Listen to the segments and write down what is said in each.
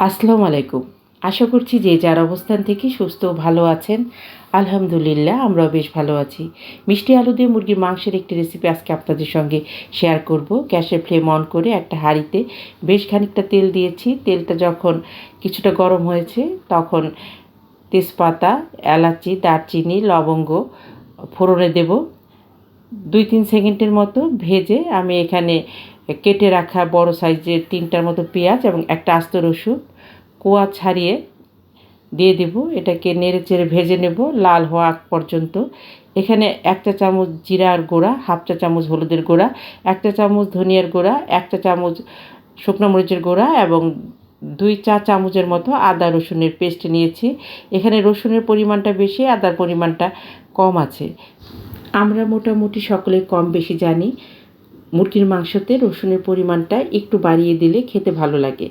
আসসালামু আলাইকুম। আশা করছি যে যার অবস্থান থেকে সুস্থ ভালো আছেন, আলহামদুলিল্লাহ আমরাও বেশ ভালো আছি। মিষ্টি আলু দিয়ে মুরগির মাংসের একটি রেসিপি আজকে আপনাদের সঙ্গে শেয়ার করব। গ্যাসের ফ্লেম অন করে একটা হাঁড়িতে বেশ খানিকটা তেল দিয়েছি। তেলটা যখন কিছুটা গরম হয়েছে, তখন তেজপাতা, এলাচি, দারচিনি, লবঙ্গ ফোড়নে দেব। দুই তিন সেকেন্ডের মতো ভেজে আমি এখানে কেটে রাখা বড় সাইজের তিনটার মতো পেঁয়াজ এবং একটা আস্ত রসুন কোয়া ছাড়িয়ে দিয়ে দেব। এটাকে নেড়ে চেড়ে ভেজে নেব লাল হওয়া পর্যন্ত। এখানে এক চা চামচ জিরার গুঁড়া, হাফ চা চামচ হলুদের গুঁড়া, এক চা চামচ ধনিয়ার গুঁড়া, এক চা চামচ শুকনো মরিচের গুঁড়া এবং দুই চা চামচের মতো আদা রসুনের পেস্ট নিয়েছি। এখানে রসুনের পরিমাণটা বেশি, আদার পরিমাণটা কম আছে। আমরা মোটামুটি সকলে কম বেশি জানি। মুরগির মাংসতে রসুনের পরিমাণটা একটু বাড়িয়ে দিলে খেতে ভালো লাগে।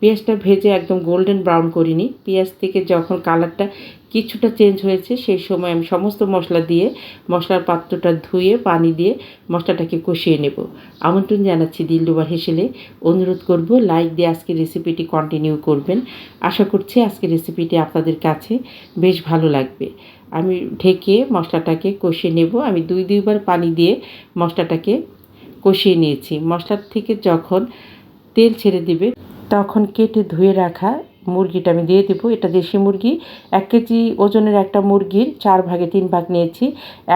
পেঁয়াজটা ভেজে একদম গোল্ডেন ব্রাউন করিনি। পেঁয়াজ থেকে যখন কালারটা কিছুটা চেঞ্জ হয়েছে, সেই সময় আমি সমস্ত মশলা দিয়ে মশলার পাত্রটা ধুয়ে, পানি দিয়ে মশলাটাকে কষিয়ে নেব। আমন্ত্রণ জানাচ্ছি দিলদুবার হেসেলে। অনুরোধ করব লাইক দিয়ে আজকে রেসিপিটি কন্টিনিউ করবেন। আশা করছি আজকে রেসিপিটি আপনাদের কাছে বেশ ভালো লাগবে। আমি ঢেকে মশলাটাকে কষিয়ে নেব। আমি দুই, দুইবার পানি দিয়ে মশলাটাকে কষিয়ে নিয়েছি। মশলার থেকে যখন তেল ছেড়ে দিবে, তখন কেটে ধুয়ে রাখা মুরগিটা আমি দিয়ে দেবো। এটা দেশি মুরগি, এক কেজি ওজনের একটা মুরগির চার ভাগে তিন ভাগ নিয়েছি।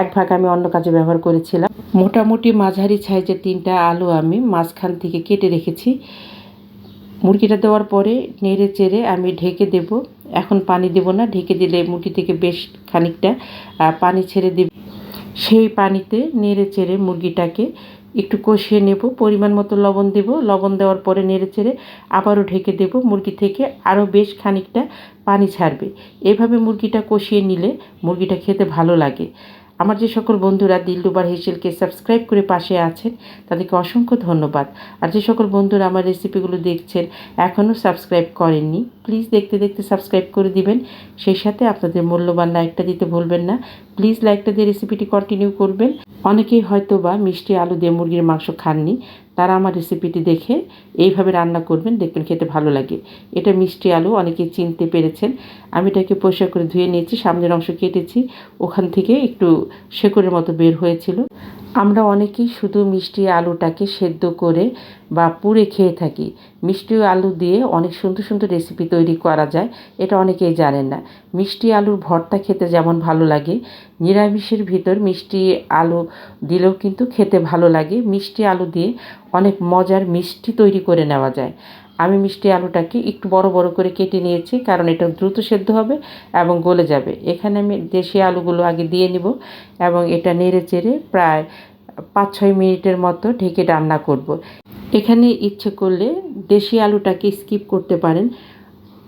এক ভাগ আমি অন্য কাজে ব্যবহার করেছিলাম। মোটামুটি মাঝারি সাইজের তিনটা আলু আমি মাঝখান থেকে কেটে রেখেছি। মুরগিটা দেওয়ার পরে নেড়ে চেড়ে আমি ঢেকে দেব। এখন পানি দেব না, ঢেকে দিলে মুরগি থেকে বেশ খানিকটা পানি ছেড়ে দেবে। সেই পানিতে নেড়ে চেড়ে মুরগিটাকে একটু কষিয়ে নেব, পরিমাণ মতো লবণ দেব। লবণ দেওয়ার পরে নেড়ে চেড়ে আবারও ঢেকে দেব। মুরগি থেকে আরও বেশ খানিকটা পানি ছাড়বে। এভাবে মুরগিটা কষিয়ে নিলে মুরগিটা খেতে ভালো লাগে। আমার যে সকল বন্ধুরা দিলডুবার হেসেলকে সাবস্ক্রাইব করে পাশে আছেন, তাদেরকে অসংখ্য ধন্যবাদ। আর যে সকল বন্ধুরা আমার রেসিপিগুলো দেখছেন, এখনও সাবস্ক্রাইব করেননি, প্লিজ দেখতে দেখতে সাবস্ক্রাইব করে দিবেন। সেই সাথে আপনাদের মূল্যবান লাইকটা দিতে ভুলবেন না। প্লিজ লাইকটা দিয়ে রেসিপিটি কন্টিনিউ করবেন। অনেকেই হয়তো বা মিষ্টি আলু দিয়ে মুরগির মাংস খাননি তারা আমার রেসিপিটি দেখে এইভাবে রান্না করবেন, দেখবেন খেতে ভালো লাগে। এটা মিষ্টি আলু অনেকে চিনতে পেরেছেন। আমি এটাকে পরিষ্কার করে ধুয়ে নিয়েছি, সামনের অংশ কেটেছি, ওখান থেকে একটু শেকড়ের মতো বের হয়েছিল। আমরা অনেকেই শুধু মিষ্টি আলুটাকে সেদ্ধ করে বা পুড়ে খেয়ে থাকি। মিষ্টি আলু দিয়ে অনেক সুন্দর সুন্দর রেসিপি তৈরি করা যায়, এটা অনেকেই জানেন না। মিষ্টি আলুর ভর্তা খেতে যেমন ভালো লাগে, নিরামিষের ভিতর মিষ্টি আলু দিলেও কিন্তু খেতে ভালো লাগে। মিষ্টি আলু দিয়ে অনেক মজার মিষ্টি তৈরি করে নেওয়া যায়। আমি মিষ্টি আলুটাকে একটু বড় বড় করে কেটে নিয়েছি, কারণ এটা দ্রুত সেদ্ধ হবে এবং গলে যাবে। এখানে আমি দেশি আলুগুলো আগে দিয়ে নিব এবং এটা নেড়ে চেড়ে প্রায় পাঁচ ছয় মিনিটের মতো ঢেকে রান্না করব। এখানে ইচ্ছে করলে দেশি আলুটাকে স্কিপ করতে পারেন।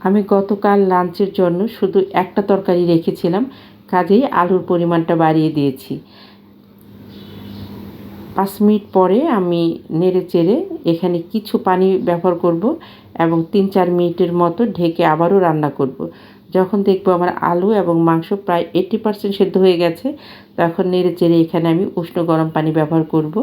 আমি গতকাল লাঞ্চের জন্য শুধু একটা তরকারি রেখেছিলাম, কাজেই আলুর পরিমাণটা বাড়িয়ে দিয়েছি। পাঁচ মিনিট পরে আমি নেড়ে চেড়ে এখানে কিছু পানি ব্যবহার করব এবং তিন চার মিনিটের মতো ঢেকে আবারও রান্না করব। যখন দেখব আমার আলু এবং মাংস প্রায় এইটি পার্সেন্ট সেদ্ধ হয়ে গেছে তখন নেড়ে চেড়ে এখানে আমি উষ্ণ গরম পানি ব্যবহার করব।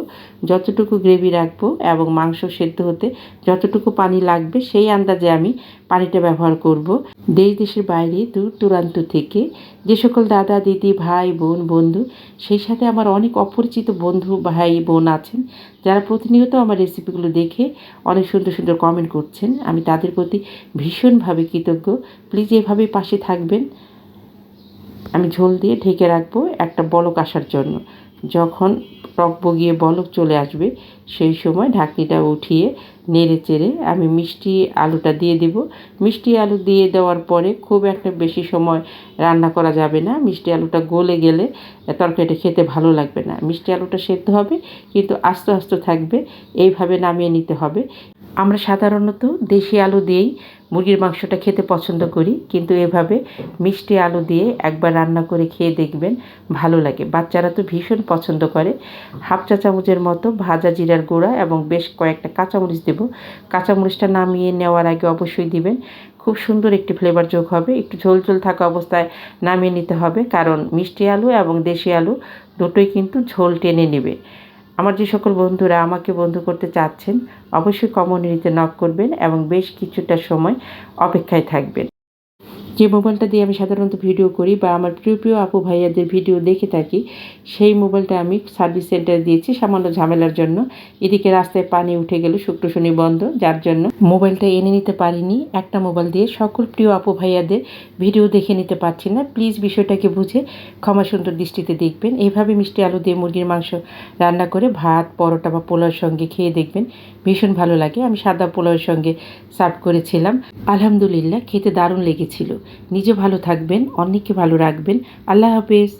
যতটুকু গ্রেভি রাখব এবং মাংস সেদ্ধ হতে যতটুকু পানি লাগবে সেই আন্দাজে আমি পানিটা ব্যবহার করব। দেশ দেশের বাইরে দূর দূরান্ত থেকে যে সকল দাদা, দিদি, ভাই, বোন, বন্ধু, সেই সাথে আমার অনেক অপরিচিত বন্ধু, ভাই, বোন আছেন, যারা প্রতিনিয়ত আমার রেসিপিগুলো দেখে অনেক সুন্দর সুন্দর কমেন্ট করছেন। আমি তাদের প্রতি ভীষণভাবে কৃতজ্ঞ। প্লিজ এভাবে পাশে থাকবেন। আমি ঝোল দিয়ে ঢেকে রাখব একটা বলক আসার জন্য। যখন টক বগিয়ে বলক চলে আসবে, সেই সময় ঢাকনিটা উঠিয়ে নেড়ে চেড়ে আমি মিষ্টি আলুটা দিয়ে দেব। মিষ্টি আলু দিয়ে দেওয়ার পরে খুব একটা বেশি সময় রান্না করা যাবে না। মিষ্টি আলুটা গলে গেলে তরকারিটা খেতে ভালো লাগবে না। মিষ্টি আলুটা সেদ্ধ হবে, কিন্তু আস্তে আস্তে থাকবে। এইভাবে নামিয়ে নিতে হবে। আমরা সাধারণত দেশি আলু দিয়েই মুরগির মাংসটা খেতে পছন্দ করি, কিন্তু এভাবে মিষ্টি আলু দিয়ে একবার রান্না করে খেয়ে দেখবেন ভালো লাগে। বাচ্চারা তো ভীষণ পছন্দ করে। হাফ চা চামচের মতো ভাজা জিরার গুঁড়া এবং বেশ কয়েকটা কাঁচামরিচ দেবো। কাঁচামরিচটা নামিয়ে নেওয়ার আগে অবশ্যই দিবেন। খুব সুন্দর একটি ফ্লেভার যোগ হবে। একটু ঝোল ঝোল থাকা অবস্থায় নামিয়ে নিতে হবে, কারণ মিষ্টি আলু এবং দেশি আলু দুটোই কিন্তু ঝোল টেনে নেবে। আমার যে সকল বন্ধুরা আমাকে বন্ধু করতে চাচ্ছেন, অবশ্যই কমিউনিটিতে নক করবেন এবং বেশ কিছুটা সময় অপেক্ষায় থাকবেন। যে মোবাইলটা দিয়ে আমি সাধারণত ভিডিও করি বা আমার প্রিয় প্রিয় আপু ভাইয়াদের ভিডিও দেখে থাকি, সেই মোবাইলটা আমি সার্ভিস সেন্টারে দিয়েছি সামান্য ঝামেলার জন্য। এদিকে রাস্তায় পানি উঠে গেল, শুক্র শনি বন্ধ, যার জন্য মোবাইলটা এনে নিতে পারিনি। একটা মোবাইল দিয়ে সকল প্রিয় আপু ভাইয়াদের ভিডিও দেখে নিতে পারছি না। প্লিজ বিষয়টাকে বুঝে ক্ষমা সুন্দর দৃষ্টিতে দেখবেন। এইভাবে মিষ্টি আলু দিয়ে মুরগির মাংস রান্না করে ভাত, পরোটা বা পোলাওর সঙ্গে খেয়ে দেখবেন। ভীষণ ভালো লাগে। আমি সাদা পোলাওয়ের সঙ্গে সার্ভ করেছিলাম। আলহামদুলিল্লাহ, খেতে দারুণ লেগেছিল। নিজে ভালো থাকবেন অন্যকে ভালো রাখবেন। আল্লাহ হাফেজ।